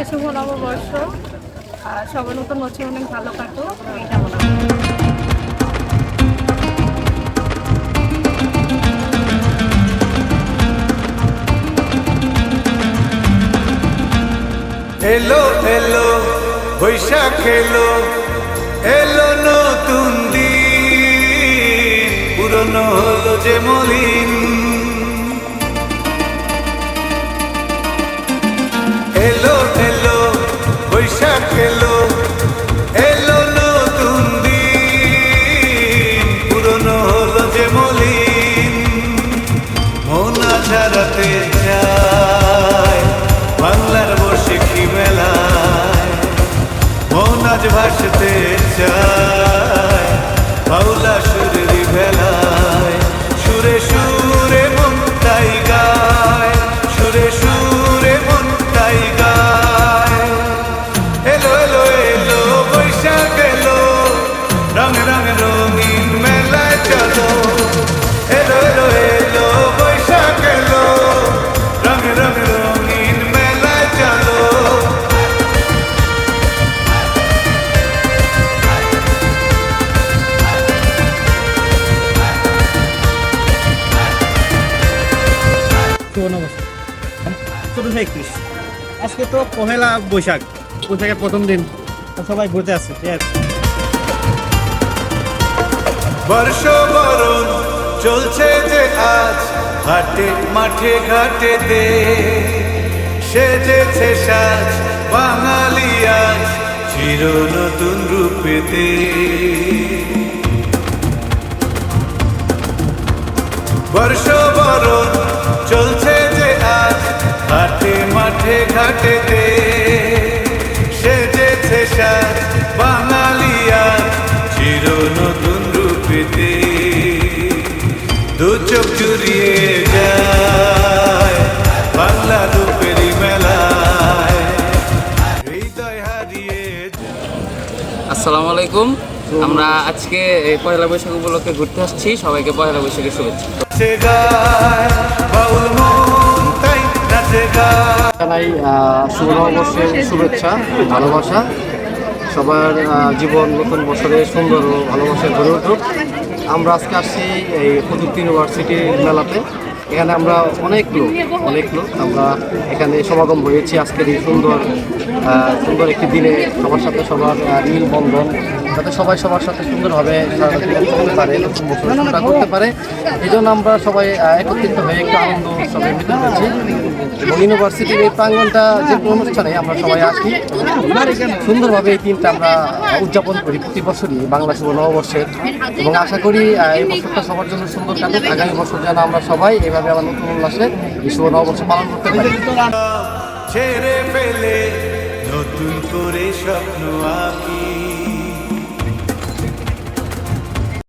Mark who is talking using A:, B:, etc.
A: সবাইকে শুভ নববর্ষ আর সবার নতুন বছর অনেক ভালো কাটুক এই কামনা করি।
B: এলো এলো, বৈশাখ এলো এলো নতুন দিন পুরনো হলো যে মলিন বৈশাখ
C: চোদ্দশো একত্রিশ। আজকে তো পহেলা বৈশাখ, বৈশাখের প্রথম দিন। সবাই ঘুরতে আসছে আছে।
B: বর্ষ বরণ চলছে যে আজ মাঠে ঘাটে দে। সেজেছে সাজ, বাঙালি আজ, চির নতুন রূপেতে বর্ষ হাটে মাঠে ঘাটে দে সেজেছে সাজ বাঙালি আজ চির নতুন রূপেতে। দু চোখ জুড়িয়ে যায় বাংলা রূপেরই মেলায়। হৃদয় হারিয়ে
D: আসসালামু আলাইকুম। আমরা আজকে এই পয়লা বৈশাখ উপলক্ষে ঘুরতে আসছি। সবাইকে পয়লা বৈশাখের শুভেচ্ছা।
E: জানাই শুভ নববর্ষের শুভেচ্ছা, ভালোবাসা। সবার জীবন নতুন বছরে সুন্দর ও ভালোবাসা গড়ে উঠুক। আমরা আজকে আসছি এই প্রযুক্তি ইউনিভার্সিটির মেলাতে। এখানে আমরা অনেক লোক অনেক লোক। আমরা এখানে সমাগম হয়েছি আজকের এই সুন্দর সুন্দর একটি দিনে। সবার সাথে সবার মিল বন্ধন যাতে সবাই সবার সাথে সুন্দরভাবে জীবন পারে নতুন বছর শুরুটা করতে পারে। এই জন্য আমরা সবাই একত্রিত হয়ে একটু আনন্দ উৎসবে মিলে হয়েছি এবং ইউনিভার্সিটির এই প্রাঙ্গনটা যে অনুষ্ঠানে আমরা সবাই আসি। সুন্দরভাবে এই দিনটা আমরা উদযাপন করি প্রতি বছরই বাংলা শুভ নববর্ষের। এবং আশা করি এই বছরটা সবার জন্য সুন্দর কাটুক। আগামী বছর যেন আমরা সবাই এভাবে আবার নতুন উল্লাসে। শুভ নববর্ষ পালন করতে পারি
B: ছেড়ে ফেলে নতুন করে স্বপ্ন